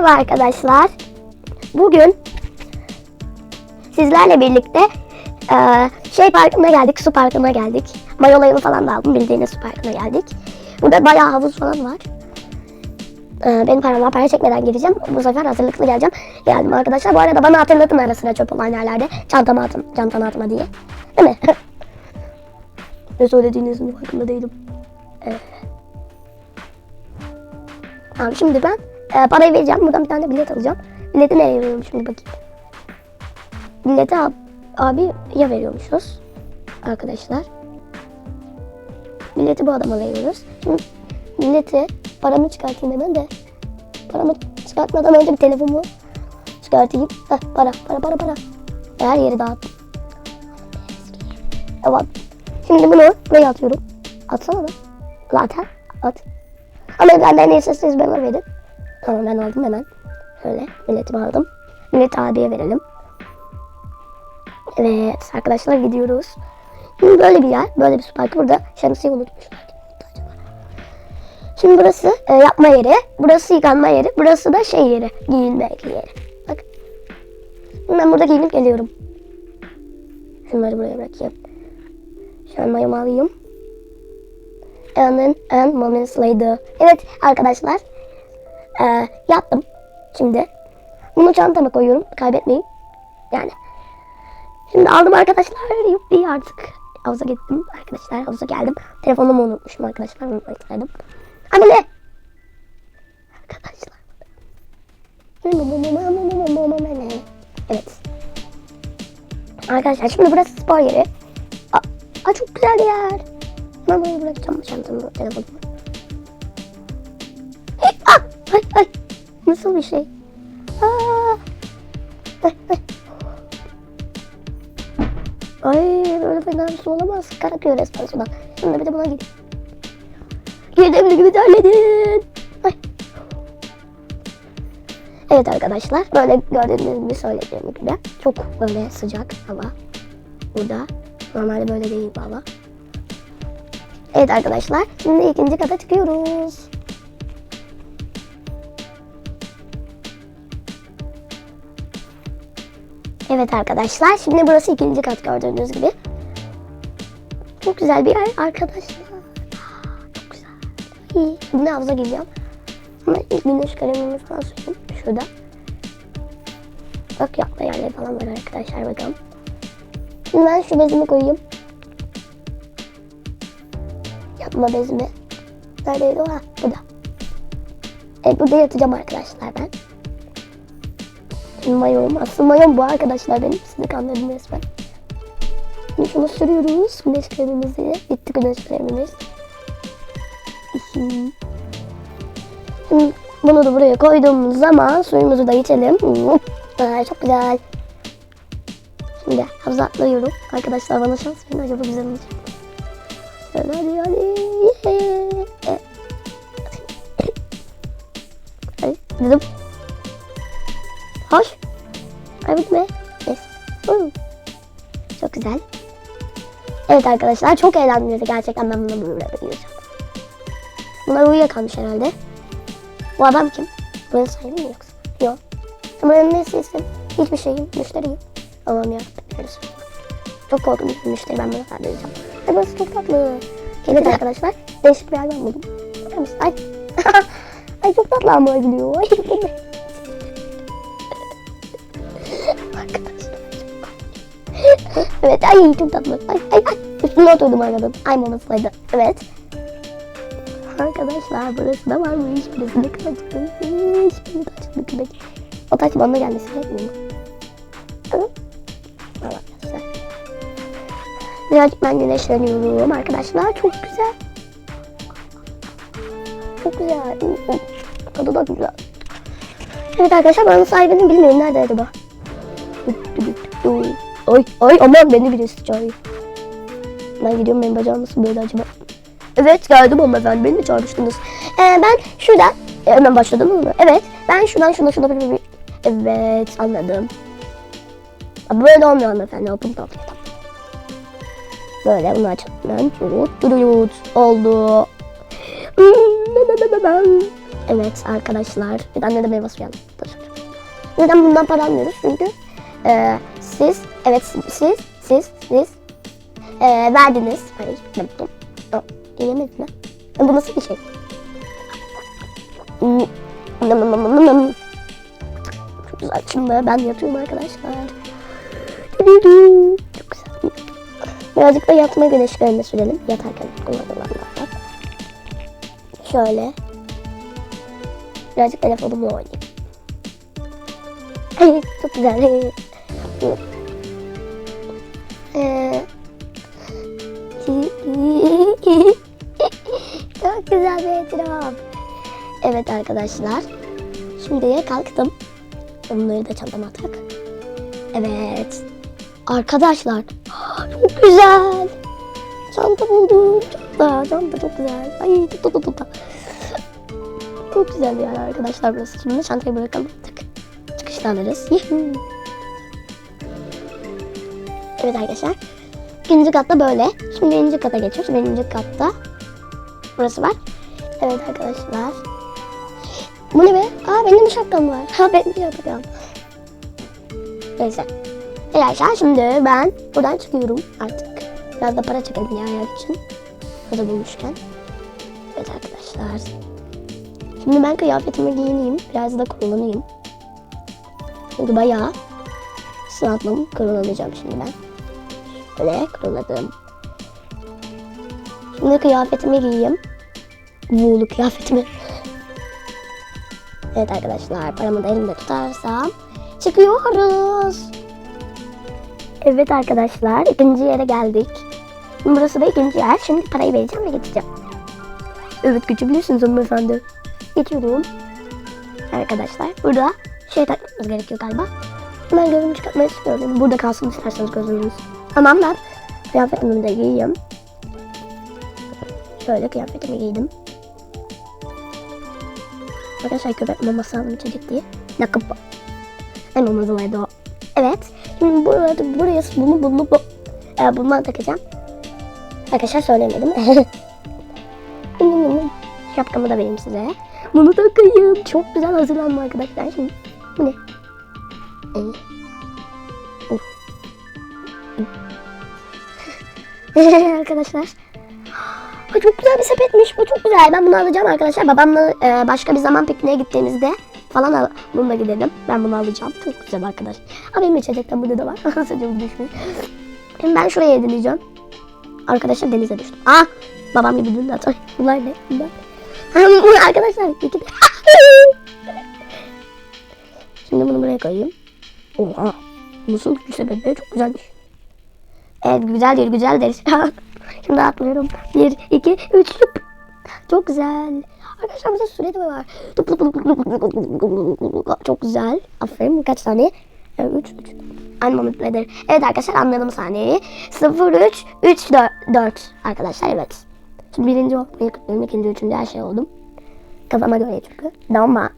Merhaba arkadaşlar. Bugün sizlerle birlikte eee, şey parkına geldik, su parkına geldik. Mayolarımı falan da aldım, bildiğiniz su parkına geldik. Burada bayağı havuz falan var. Eee, benim param var, para çekmeden gideceğim. Bu sefer hazırlıklı geleceğim. Geldim arkadaşlar. Bu arada bana hatırlatın ara çöp olan yerlerde. Çantama atın, çantana atma diye. Değil mi? ne söylediğinizin farkında değilim. Evet. Tamam şimdi ben e, parayı vereceğim. Buradan bir tane bilet alacağım. Bileti nereye veriyorum şimdi bakayım. Bileti ab, abi ya veriyormuşuz. Arkadaşlar. Bileti bu adama veriyoruz. Şimdi bileti paramı çıkartayım hemen de. Paramı çıkartmadan önce bir telefonumu çıkartayım. Heh, para para para para. Her yeri dağıttım. Evet. Şimdi bunu buraya atıyorum. Atsana da. Zaten at. Ama benden neyse siz bana verin. Tamam ben aldım hemen. Şöyle biletimi aldım. Bilet abiye verelim. Evet arkadaşlar gidiyoruz. Şimdi böyle bir yer. Böyle bir su parkı. Burada şemsiye unutmuşlar. Şimdi burası e, yapma yeri. Burası yıkanma yeri. Burası da şey yeri. Giyinmek yeri. Bak. Ben burada giyinip geliyorum. Şunları buraya bırakayım. Şu an mayımı alayım. And, and moments later. Evet arkadaşlar. Ee, yaptım. Şimdi. Bunu çantama koyuyorum. Kaybetmeyin. Yani. Şimdi aldım arkadaşlar. Yuppi artık. Havuza gittim arkadaşlar. Havuza geldim. Telefonumu unutmuşum arkadaşlar. Unutmayın. Ama ne? Arkadaşlar. Evet. Arkadaşlar şimdi burası spor yeri. Aa, aa, çok güzel yer. Ben buraya bırakacağım çantamı, telefonumu. Ay, ay. Nasıl bir şey? Aa, ay, ay. Ay böyle fena bir su olamaz. Kan akıyor resmen sudan. Şimdi bir de buna gideyim. Girdim gibi terledin. Ay. Evet arkadaşlar böyle gördüğünüz gibi söylediğim gibi çok böyle sıcak hava burada. Normalde böyle değil bu hava. Evet arkadaşlar şimdi ikinci kata çıkıyoruz. Evet arkadaşlar şimdi burası ikinci kat gördüğünüz gibi. Çok güzel bir yer arkadaşlar. Çok güzel. İyi. Şimdi havuza gireceğim. Ama ilk güneş kremimi falan süreyim. Şurada. Bak yapma yerleri falan var arkadaşlar bakalım. Şimdi ben şu bezimi koyayım. Yapma bezimi. Neredeydi o? Ha, burada. Evet burada yatacağım arkadaşlar ben. Mayom. Aslında mayom bu arkadaşlar benim. Sizi kandırdım resmen. Şimdi şunu sürüyoruz. Güneş kremimizi. Bitti güneş kremimiz. Şimdi bunu da buraya koyduğumuz zaman suyumuzu da içelim. Çok güzel. Şimdi havuza atlıyorum. Arkadaşlar bana şans verin. Acaba güzel olacak. Hadi hadi hadi. Yeah. Hadi dedim. Hoş. Ay bitme. Yes. Woo. Çok güzel. Evet arkadaşlar çok eğlendim gerçekten ben bunu böyle yapacağım. Bunlar uyuyakalmış herhalde. Bu adam kim? Buranın sahibi mi yoksa? Yok. Buranın nesiysin? Hiçbir şeyim. Müşteriyim. Allah'ım yarabbim. Çok korkunç bir müşteri. Ben bunu kaldıracağım. Ay burası çok tatlı. Evet arkadaşlar. Değişik bir yerden buldum. Bakar mısın? Ay. Ay çok tatlı ama gidiyor. Ay. Arkadaşlar. evet ay çok tatlı. Ay ay ay. Üstüne oturdum arabanın. Ay mamasıydı. Evet. Arkadaşlar burası da varmış. Burası ne kadar çıkmış. Bir taş bir köpek. O taş bana gelmesi gerekmiyor arkadaşlar. Birazcık ben güneşleniyorum arkadaşlar. Çok güzel. Çok güzel. Tadı da güzel. Evet arkadaşlar buranın sahibinin bilmiyorum nerede acaba. Ay ay aman beni birisi çağırıyor. Ben gidiyorum benim bacağım nasıl böyle acaba? Evet geldim hanımefendi beni mi çağırmıştınız? Ee, ben şuradan e, hemen başladım mı? Evet ben şuradan şuna şuna bir, bir, Evet anladım. Böyle olmuyor hanımefendi open top. Böyle bunu açalım. Yut yut oldu. Evet arkadaşlar. Bir tane de meyve suyu. Neden bundan para almıyoruz? Çünkü e, siz, evet siz, siz, siz e, verdiniz. Hayır, demedim. O, Diyemedim lan. E, Bu nasıl bir şey? Hmm. Çok güzel. Şimdi ben yatıyorum arkadaşlar. Çok güzel. Birazcık da yatma güneşlerine sürelim. Yatarken kullanılanlardan. Şöyle. Birazcık telefonumla oynayayım. Ay, Çok güzel. Çok güzel bir etraf. Evet arkadaşlar. Şimdi kalktım. Bunları da çantama tak. Evet. Arkadaşlar. Çok güzel. Çanta buldum. Çanta, çanta çok güzel. Ay tut tut tut. Çok güzel bir arkadaşlar burası. Şimdi çantayı bırakalım. Tık. Çıkışta alırız. Yuhuu. Evet arkadaşlar. İkinci katta böyle. Şimdi birinci kata geçiyoruz. Birinci katta burası var. Evet arkadaşlar. Bu ne be? Aa benim de şapkam var. Ha benim de şapkam. Neyse. Arkadaşlar şimdi ben buradan çıkıyorum artık. Biraz da para çekelim ya ayak için. Da bulmuşken. Evet arkadaşlar. Şimdi ben kıyafetimi giyineyim. Biraz da kullanayım. Çünkü bayağı sınatlım. Kurulanacağım şimdi ben. Böyle kuruladım. Şimdi kıyafetimi giyeyim. Buğulu kıyafetimi. Evet arkadaşlar paramı da elimde tutarsam çıkıyoruz. Evet arkadaşlar ikinci yere geldik. Burası da ikinci yer. Şimdi parayı vereceğim ve geçeceğim. Evet geçebilirsiniz hanımefendi. Geçiyorum. Arkadaşlar burada şey takmamız gerekiyor galiba. Ben gözümü çıkartmak istiyorum. Burada kalsın isterseniz gözünüz. Tamam ben kıyafetimi de giyeyim. Şöyle kıyafetimi giydim. Arkadaşlar köpek maması aldım çocuk diye. Nakıp. En vardı o. Evet. Şimdi burada, buraya bunu bunu bu, e, bundan takacağım. Arkadaşlar söylemedim. Şapkamı da vereyim size. Bunu takayım. Çok güzel hazırlandım arkadaşlar. Şimdi bu ne? Ee. arkadaşlar. Ay, çok güzel bir sepetmiş. Bu çok güzel. Ben bunu alacağım arkadaşlar. Babamla e, başka bir zaman pikniğe gittiğimizde falan al, bununla gidelim. Ben bunu alacağım. Çok güzel arkadaş. Aa, benim içecekten burada da var. Saçım düşmüş. Şimdi ben şuraya edineceğim. Arkadaşlar denize düştüm. Ah! Babam gibi dün atar. Bunlar ne? Bunlar. Bu arkadaşlar. de- Şimdi bunu buraya koyayım. Oha. Nasıl bir sepet be? Çok güzelmiş. Evet güzeldir güzeldir. Şimdi atlıyorum. Bir, iki, üç. Hop. Çok güzel. Arkadaşlar burada süre de var. Çok güzel. Aferin. Kaç? Evet, üç, üç. Aynı momentledir. Evet arkadaşlar anladım saniyeyi. 0, 3, 3, 4, 4. Arkadaşlar evet. Şimdi birinci oldum. İkinci, üçüncü her şey oldum. Kafama göre çünkü. Damla.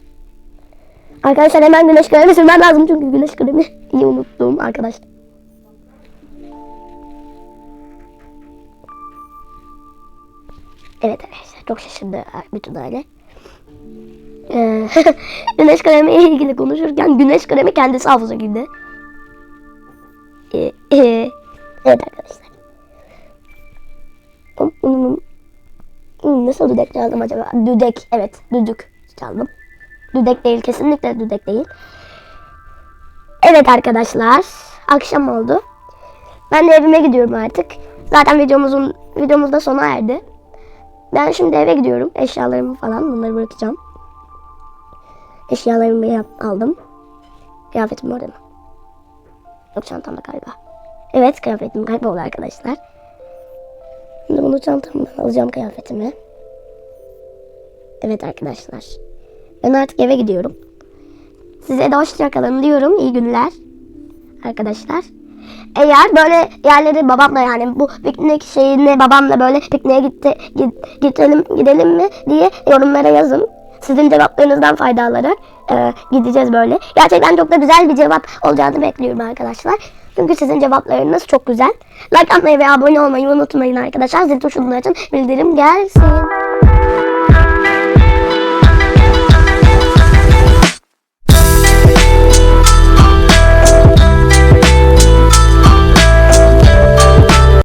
Arkadaşlar hemen güneş kremi sürmem lazım çünkü güneş kremi iyi unuttum arkadaşlar. Evet arkadaşlar çok şaşırdı bütün aile. Ee, güneş kremi ile ilgili konuşurken güneş kremi kendisi havuza girdi. Ee, e, evet arkadaşlar. Nasıl düdek çaldım acaba? Düdek evet düdük çaldım. Düdek değil kesinlikle düdek değil. Evet arkadaşlar akşam oldu. Ben de evime gidiyorum artık. Zaten videomuzun videomuz da sona erdi. Ben şimdi eve gidiyorum. Eşyalarımı falan bunları bırakacağım. Eşyalarımı aldım. Kıyafetim orada mı? Yok çantamda galiba. Evet kıyafetim kayboldu arkadaşlar. Şimdi bunu çantamdan alacağım kıyafetimi. Evet arkadaşlar. Ben artık eve gidiyorum. Size de hoşçakalın diyorum. İyi günler. Arkadaşlar. Eğer böyle yerleri babamla yani bu piknik şeyini babamla böyle pikniğe gitti, git, gidelim, gidelim mi diye yorumlara yazın. Sizin cevaplarınızdan fayda alarak e, gideceğiz böyle. Gerçekten çok da güzel bir cevap olacağını bekliyorum arkadaşlar. Çünkü sizin cevaplarınız çok güzel. Like atmayı ve abone olmayı unutmayın arkadaşlar. Zil tuşunu açın. Bildirim gelsin.